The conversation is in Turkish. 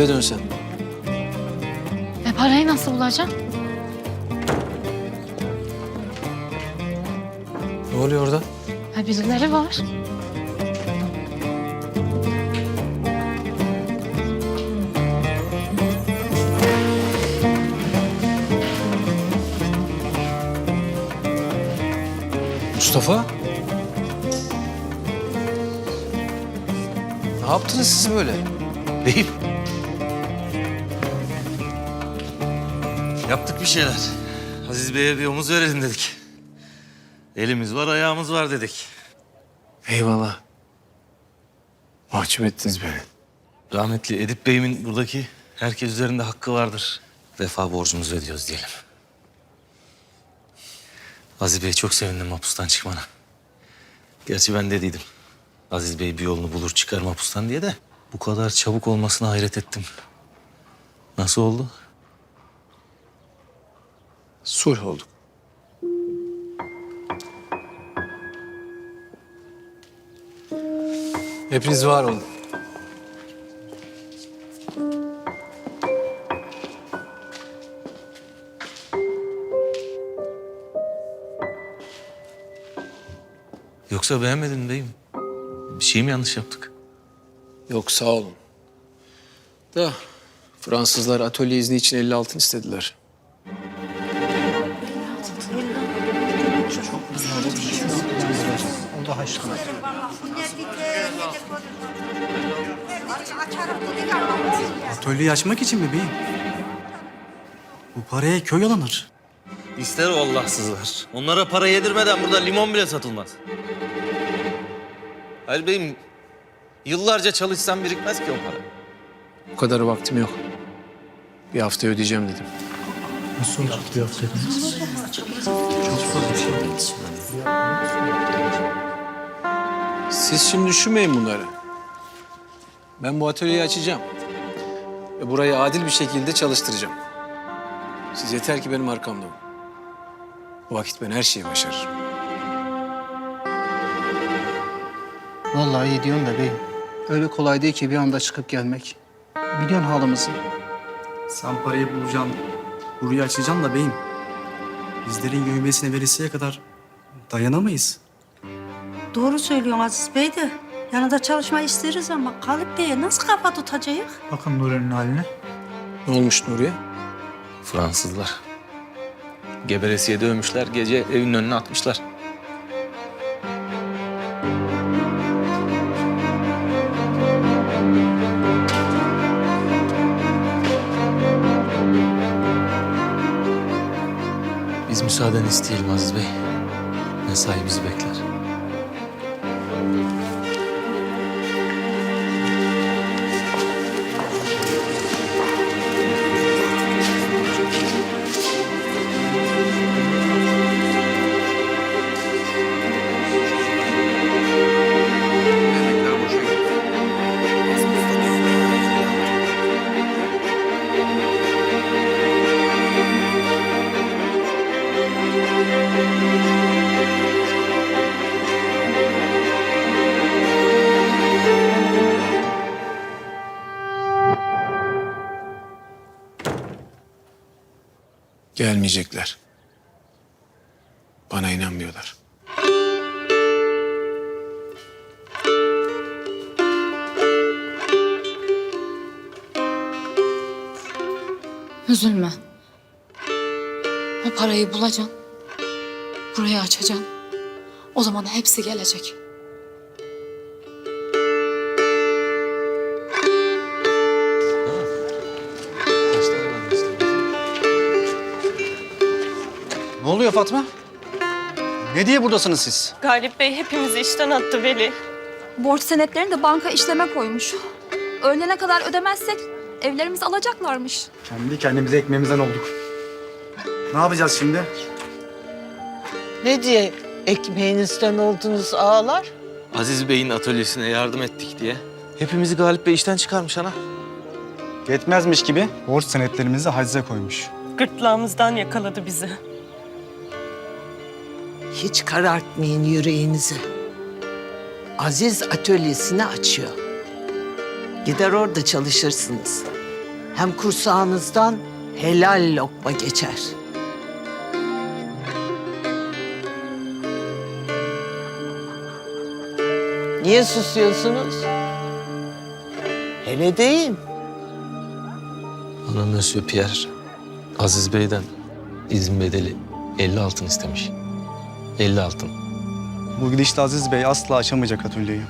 Eve dönsen. E parayı nasıl bulacağım? Ne oluyor orada? Ha birileri var. Mustafa? Ne yaptınız siz böyle? Beyim. Yaptık bir şeyler. Aziz Bey'e bir omuz verelim dedik. Elimiz var, ayağımız var dedik. Eyvallah. Mahcup ettiniz beni. Rahmetli Edip Bey'imin buradaki herkes üzerinde hakkı vardır. Vefa borcumuzu ödüyoruz diyelim. Aziz Bey çok sevindim mahpustan çıkmana. Gerçi ben dediydim. Aziz Bey bir yolunu bulur çıkar mahpustan diye de bu kadar çabuk olmasına hayret ettim. Nasıl oldu? Sulh olduk. Hepiniz var olun. Yoksa beğenmedin mi beyim? Bir şey mi yanlış yaptık? Yok sağ olun. Da Fransızlar atölye izni için 50 altın istediler. Atölyeyi açmak için mi beyim? Bu paraya köy alınır. İster o Allahsızlar. Onlara para yedirmeden burada limon bile satılmaz. Hayır beyim, yıllarca çalışsam birikmez ki o para. Bu kadar vaktim yok. Bir hafta ödeyeceğim dedim. Siz şimdi düşünmeyin bunları. Ben bu atölyeyi açacağım. Ve burayı adil bir şekilde çalıştıracağım. Siz yeter ki benim arkamda olun. O vakit ben her şeyi başarırım. Vallahi iyi diyorsun da beyim. Öyle kolay değil ki bir anda çıkıp gelmek. Biliyorsun halimizi. Sen parayı bulacaksın, burayı açacaksın da beyim. Bizlerin göğmesine veresiye kadar dayanamayız. Doğru söylüyorsun Aziz Bey de. Yanında çalışma isteriz ama Galip Bey'e nasıl kafa tutacağız? Bakın Nuri'nin haline. Ne olmuş Nuriye? Fransızlar. Geberesiye dövmüşler, gece evin önüne atmışlar. Biz müsaaden isteyelim Aziz Bey. Mesai bizi bekler. Gelmeyecekler. Bana inanmıyorlar. Üzülme. O parayı bulacaksın. Burayı açacaksın. O zaman hepsi gelecek. Ne oluyor Fatma? Ne diye buradasınız siz? Galip Bey hepimizi işten attı Veli. Borç senetlerini de banka işleme koymuş. Öğlene kadar ödemezsek evlerimizi alacaklarmış. Kendi kendimize ekmeğimizden olduk. Ne yapacağız şimdi? Ne diye ekmeğinizden oldunuz ağalar? Aziz Bey'in atölyesine yardım ettik diye. Hepimizi Galip Bey işten çıkarmış ana. Yetmezmiş gibi borç senetlerimizi hacize koymuş. Gırtlağımızdan yakaladı bizi. Hiç karartmayın yüreğinizi. Aziz atölyesini açıyor. Gider orada çalışırsınız. Hem kursağınızdan helal lokma geçer. Niye susuyorsunuz? Hele deyin. Ana Monsieur Pierre, Aziz Bey'den izin bedeli 50 altın istemiş. 50 altın. Bu gidişle Aziz Bey asla açamayacak atölyeyi.